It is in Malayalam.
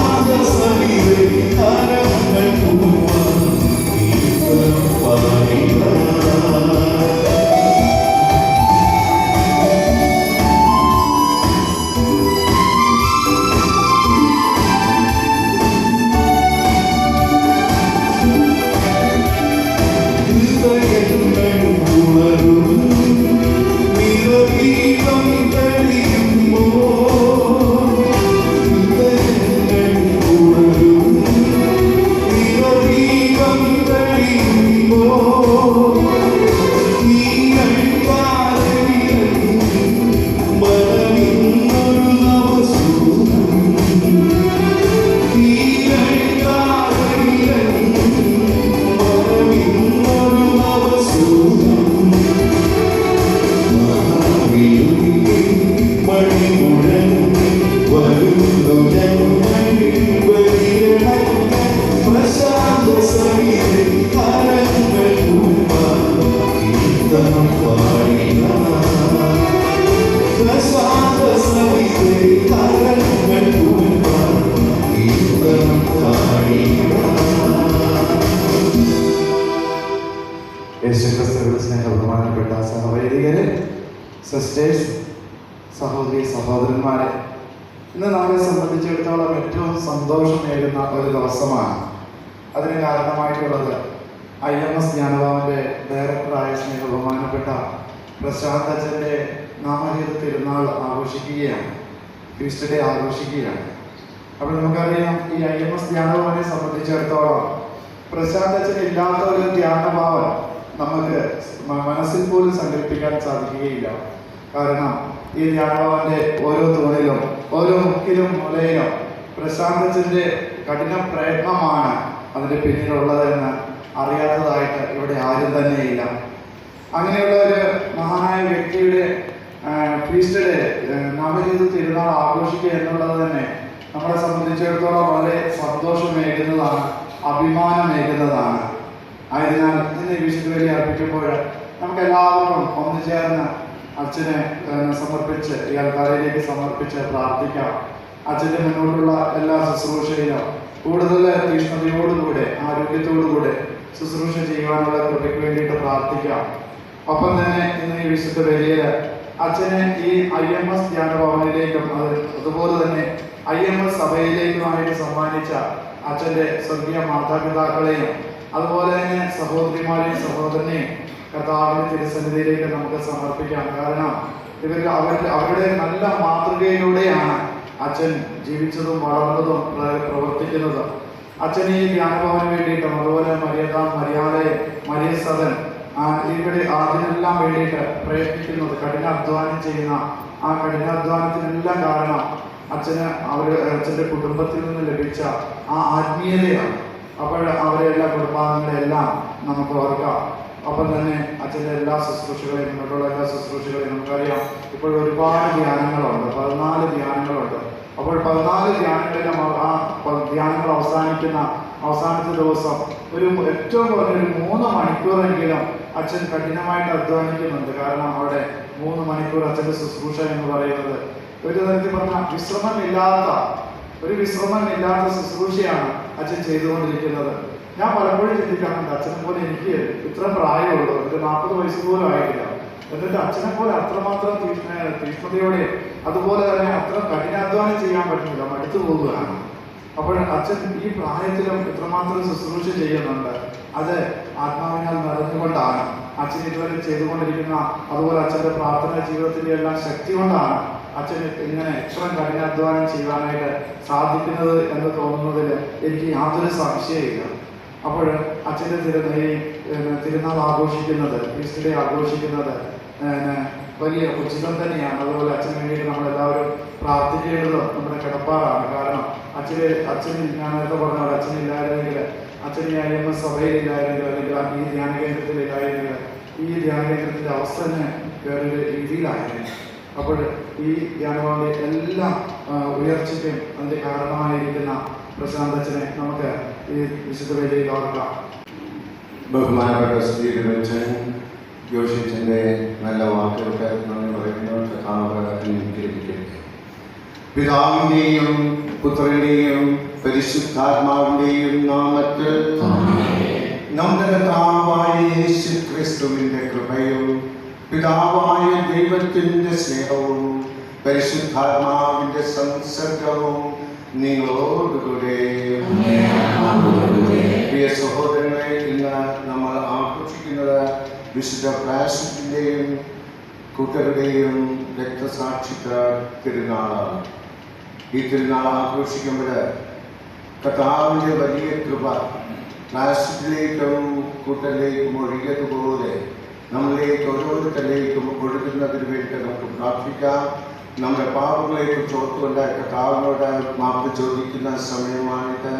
യേശുക്രിസ്തുവിന്റെ സ്നേഹ ബഹുമാനപ്പെട്ട സഹോദരന്മാരെ ഇന്ന് നമ്മളെ സംബന്ധിച്ചിടത്തോളം ഏറ്റവും സന്തോഷമേകുന്ന ഒരു ദിവസമാണ്. അതിന് കാരണമായിട്ടുള്ളത് ഐ എം എസ് ജ്ഞാനഭാവന്റെ ഡയറക്ടറായ സ്നേഹ ബഹുമാനപ്പെട്ട പ്രശാന്ത് അച്ഛന്റെ നാമജീത തിരുനാൾ ആഘോഷിക്കുകയാണ്. ക്രിസ്റ്റ് ഡേ ആഘോഷിക്കുകയാണ്. അപ്പോൾ നമുക്കറിയാം ഈ ഐ എം എസ് ധ്യാനഭവനെ സംബന്ധിച്ചിടത്തോളം പ്രശാന്ത് അച്ഛൻ ഇല്ലാത്ത ഒരു ധ്യാനഭാവം നമുക്ക് മനസ്സിൽ പോലും സങ്കല്പിക്കാൻ സാധിക്കുകയില്ല. കാരണം ഈ ധ്യാനഭാവന്റെ ഓരോ തൂണിലും ഓരോ മുക്കിലും മൂലയിലും പ്രശാന്ത് അച്ഛന്റെ കഠിന പ്രയത്നമാണ് അതിന്റെ പിന്നിലുള്ളതെന്ന് അറിയാത്തതായിട്ട് ഇവിടെ ആരും തന്നെയില്ല. അങ്ങനെയുള്ള ഒരു മഹാനായ വ്യക്തിയുടെ ഫീസ്റ്റ് നവജീവിത തിരുനാൾ ആഘോഷിക്കുക എന്നുള്ളത് തന്നെ നമ്മളെ സംബന്ധിച്ചിടത്തോളം വളരെ സന്തോഷമേകുന്നതാണ് അഭിമാനമേകുന്നതാണ്. ആയതിനാൽ ഇന്ന് വിശുദ്ധവരി വിശുദ്ധ അർപ്പിക്കുമ്പോൾ നമുക്ക് എല്ലാവർക്കും ഒന്നു ചേർന്ന് അച്ഛനെ സമർപ്പിച്ച് ഈ ആൾക്കാരിലേക്ക് സമർപ്പിച്ച് പ്രാർത്ഥിക്കാം. അച്ഛന്റെ മുന്നോട്ടുള്ള എല്ലാ ശുശ്രൂഷയിലും കൂടുതൽ തീഷ്ണതയോടുകൂടെ ആരോഗ്യത്തോടുകൂടെ ശുശ്രൂഷ ചെയ്യുവാനുള്ള കൃപയ്ക്ക് വേണ്ടിയിട്ട് പ്രാർത്ഥിക്കാം. ഒപ്പം തന്നെ ഇന്ന് ഈ വിശുദ്ധ ബലിയിൽ അച്ഛനെ ഈ ഐ എം എസ് ധ്യാനഭവനിലേക്കും അത് അതുപോലെ തന്നെ ഐ എം എസ് സഭയിലേക്കുമായിട്ട് സമ്മാനിച്ച അച്ഛന്റെ സ്വർഗീയ മാതാപിതാക്കളെയും അതുപോലെ തന്നെ സഹോദരിമാരെയും സഹോദരനെയും കഥാവിന് തിരുസന്നിധിയിലേക്ക് നമുക്ക് സമർപ്പിക്കാം. കാരണം ഇവർ അവരുടെ അവരുടെ നല്ല മാതൃകയിലൂടെയാണ് അച്ഛൻ ജീവിച്ചതും വളർന്നതും പ്ര- പ്രവർത്തിക്കുന്നതും. അച്ഛൻ ഈ ധ്യാനഭവന് വേണ്ടിയിട്ടും അതുപോലെ മര്യാദ മര്യാദയെ മരിയ സദൻ ഇവിടെ അതിനെല്ലാം വേണ്ടിയിട്ട് പ്രയത്നിക്കുന്നത് കഠിനാധ്വാനം ചെയ്യുന്ന ആ കഠിനാധ്വാനത്തിനെല്ലാം കാരണം അച്ഛന് അവർ അച്ഛന്റെ കുടുംബത്തിൽ നിന്ന് ലഭിച്ച ആ ആത്മീയതയാണ്. അപ്പോൾ അവരെല്ലാ കുടുംബാംഗങ്ങളെല്ലാം നമുക്ക് ഓർക്കാം. ഒപ്പം തന്നെ അച്ഛന്റെ എല്ലാ ശുശ്രൂഷകളെയും മറ്റുള്ള എല്ലാ ശുശ്രൂഷകളെയും നമുക്കറിയാം. ഇപ്പോൾ ഒരുപാട് ധ്യാനങ്ങളുണ്ട്. പതിനാല് ധ്യാനങ്ങളുണ്ട്. അപ്പോൾ പതിനാല് ധ്യാനങ്ങളിലും ആ ധ്യാനങ്ങൾ അവസാനിക്കുന്ന അവസാനത്തെ ദിവസം ഒരു ഏറ്റവും കുറഞ്ഞ ഒരു മൂന്ന് മണിക്കൂറെങ്കിലും അച്ഛൻ കഠിനമായിട്ട് അധ്വാനിക്കുന്നുണ്ട്. കാരണം അവിടെ മൂന്ന് മണിക്കൂർ അച്ഛന്റെ ശുശ്രൂഷ എന്ന് പറയുന്നത് ഒരു തരത്തിൽ പറഞ്ഞാൽ വിശ്രമമില്ലാത്ത ഒരു വിശ്രമമില്ലാത്ത ശുശ്രൂഷയാണ് അച്ഛൻ ചെയ്തുകൊണ്ടിരിക്കുന്നത്. ഞാൻ പലപ്പോഴും ചിന്തിക്കാറുണ്ട് അച്ഛനെ പോലെ എനിക്ക് ഇത്ര പ്രായമുള്ളൂ ഒരു നാൽപ്പത് വയസ്സ് പോലും ആയിട്ടില്ല. എന്നിട്ട് അച്ഛനെ പോലെ അത്രമാത്രം തീഷ്ണ തീഷ്ണതയോടെ അതുപോലെ തന്നെ അത്ര കഠിനാധ്വാനം ചെയ്യാൻ പറ്റുന്നില്ല മടുത്തു പോകുകയാണ്. അപ്പോൾ അച്ഛൻ ഈ പ്രായത്തിലും ഇത്രമാത്രം ശുശ്രൂഷ ചെയ്യുന്നുണ്ട്. അത് ആത്മാവിനാൽ നിറഞ്ഞുകൊണ്ടാണ്. അച്ഛൻ ഇതുവരെ ചെയ്തുകൊണ്ടിരിക്കുന്ന അതുപോലെ അച്ഛന്റെ പ്രാർത്ഥനാ ജീവിതത്തിന്റെ എല്ലാം ശക്തി കൊണ്ടാണ്. അച്ഛന് ഇങ്ങനെ ഇത്രയും കഠിനാധ്വാനം ചെയ്യുവാനായിട്ട് സാധിക്കുന്നത് എന്ന് തോന്നുന്നതിൽ എനിക്ക് യാതൊരു സംശയമില്ല അപ്പോൾ അച്ഛന്റെ തിരുനെയും തിരുനാൾ ആഘോഷിക്കുന്നത് ഈസ്റ്റർ ഡേ ആഘോഷിക്കുന്നത് വലിയ ഉചിതം തന്നെയാണ്. അതുപോലെ അച്ഛന് വേണ്ടിയിട്ട് നമ്മളെല്ലാവരും പ്രാർത്ഥിക്കേണ്ടതും നമ്മുടെ കിടപ്പാടാണ്. കാരണം അച്ഛന് അച്ഛൻ ഞാൻ നേരത്തെ പറഞ്ഞ പോലെ അച്ഛനില്ലായിരുന്നെങ്കിൽ അച്ഛൻ ഞാൻ സഭയിലില്ലായിരുന്നെങ്കിൽ അല്ലെങ്കിൽ ആ ഈ ധ്യാന കേന്ദ്രത്തിലില്ലായിരുന്നെങ്കിൽ ഈ ധ്യാന കേന്ദ്രത്തിന്റെ അവസ്ഥ തന്നെ വേറൊരു രീതിയിലായിരുന്നു. അപ്പോൾ ഈ ധ്യാനവാദി എല്ലാ ഉയർച്ചയ്ക്കും അതിന്റെ കാരണമായിരിക്കുന്ന പ്രശാന്തച്ചനെ നമുക്ക് ഈ വിശുദ്ധ വേദിയിൽ ഓർക്കാം. ബഹുമാനപ്പെട്ട സ്ഥിരീകരിച്ച് ജോഷിച്ചന്റെ നല്ല വാക്കുകൾക്ക് നന്ദി പറയുന്നു. പിതാവിന്റെയും പുത്രന്റെയും പരിശുദ്ധാത്മാവിന്റെയും നാമത്തിൽ നമ്മുടെ കർത്താവായ യേശു ക്രിസ്തുവിന്റെ കൃപയും. പിതാവായ ദൈവത്തിന്റെ സ്നേഹവും പരിശുദ്ധാത്മാവിന്റെ സംസർഗവും നിങ്ങളോടുകൂടെ പ്രിയ സഹോദരങ്ങളെ ഇന്ന് നമ്മൾ ആഘോഷിക്കുന്നത് വിശുദ്ധ പ്രാശത്തിന്റെയും കൂട്ടരുടെയും രക്തസാക്ഷിത്വ തിരുനാളാണ്. ഈ തിരുനാൾ ആഘോഷിക്കുമ്പോൾ കർത്താവിന്റെ വലിയ കൃപ പ്രാശത്തിലേക്കും കൂട്ടരിലേക്കും ഒഴുകിയതുപോലെ നമ്മളിലേക്ക് ഓരോരുത്തരിലേക്കും ഒഴുകുന്നതിന് വേണ്ടി നമുക്ക് പ്രാർത്ഥിക്കാം. നമ്മുടെ പാപങ്ങളെ കുറിച്ച് ഓർത്തുകൊണ്ട് കർത്താവിനോട് മാപ്പ് ചോദിക്കുന്ന സമയമാണിത്.